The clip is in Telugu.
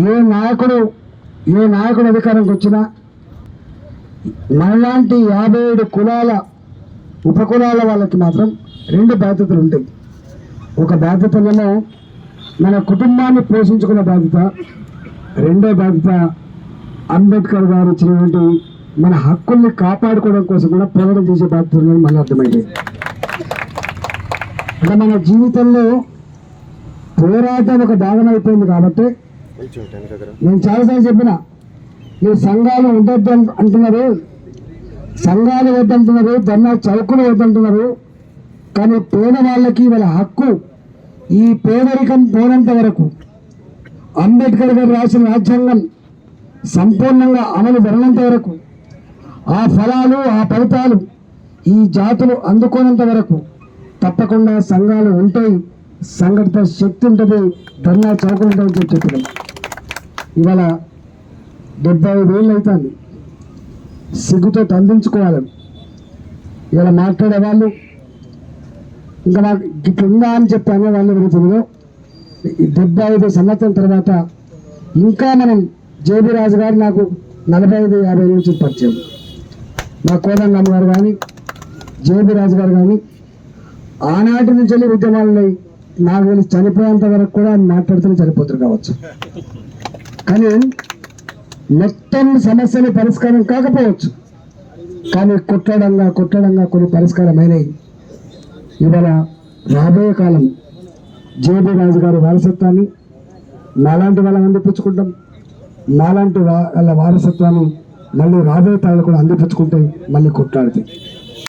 ఏ నాయకుడు ఏ నాయకుడు అధికారంకి వచ్చినా మనలాంటి యాభై ఏడు కులాల ఉపకులాల వాళ్ళకి మాత్రం రెండు బాధ్యతలు ఉంటాయి. ఒక బాధ్యతలలో మన కుటుంబాన్ని పోషించుకునే బాధ్యత రెండో బాధ్యత అంబేద్కర్ గారు ఇచ్చినటువంటి మన హక్కుల్ని కాపాడుకోవడం కోసం కూడా పోరాటం చేసే బాధ్యత ఉందని మనకు అర్థమైంది. అంటే మన జీవితంలో పోరాటం ఒక భాగం అయిపోయింది కాబట్టి నేను చాలాసార్లు చెప్పిన మీరు సంఘాలు ఉండొద్దు అంటున్నారు సంఘాలు వద్దంటున్నారు ధర్నా చౌకులు వద్దంటున్నారు కానీ పేదవాళ్ళకి వాళ్ళ హక్కు ఈ పేదరికం పోనంత వరకు అంబేద్కర్ గారు రాసిన రాజ్యాంగం సంపూర్ణంగా అమలు జరగనంత వరకు ఆ ఫలాలు ఆ ఫలితాలు ఈ జాతులు అందుకోనంత వరకు తప్పకుండా సంఘాలు ఉంటాయి. సంఘటిత శక్తి ఉంటుంది ధర్నా చౌకలు ఉంటాయని చెప్పి ఇవాళ డెబ్బై ఐదు ఏళ్ళు అవుతుంది సిగ్గుతో తందించుకోవాలి. ఇలా మాట్లాడే వాళ్ళు ఇంకా నాకు ఇట్లా ఉందా అని చెప్పి అనేవాళ్ళు వాళ్ళు ఈ డెబ్బై ఐదు సంవత్సరం తర్వాత ఇంకా మనం జేబీ రాజు గారు నాకు నలభై ఐదు యాభై నుంచి పరిచయం. మా కోదండమ్మ గారు కానీ జేబీ రాజు గారు కానీ ఆనాటి నుంచి వెళ్ళి ఉద్యమాలని నాకు తెలిసి చనిపోయేంత వరకు కూడా మాట్లాడుతూనే చనిపోతారు కావచ్చు. కానీ మొత్తం సమస్యలు పరిష్కారం కాకపోవచ్చు. కానీ కొట్టడంగా కొట్టడంగా కొన్ని పరిష్కారమైనవి ఇవాళ రాబోయే కాలం జేబీ రాజు గారి వారసత్వాన్ని నాలాంటి వాళ్ళని అందిపించుకుంటాం నాలాంటి వా- వాళ్ళ వారసత్వాన్ని మళ్ళీ రాబోయే తాళ్ళు కూడా అందిపించుకుంటే మళ్ళీ కొట్లాడితే.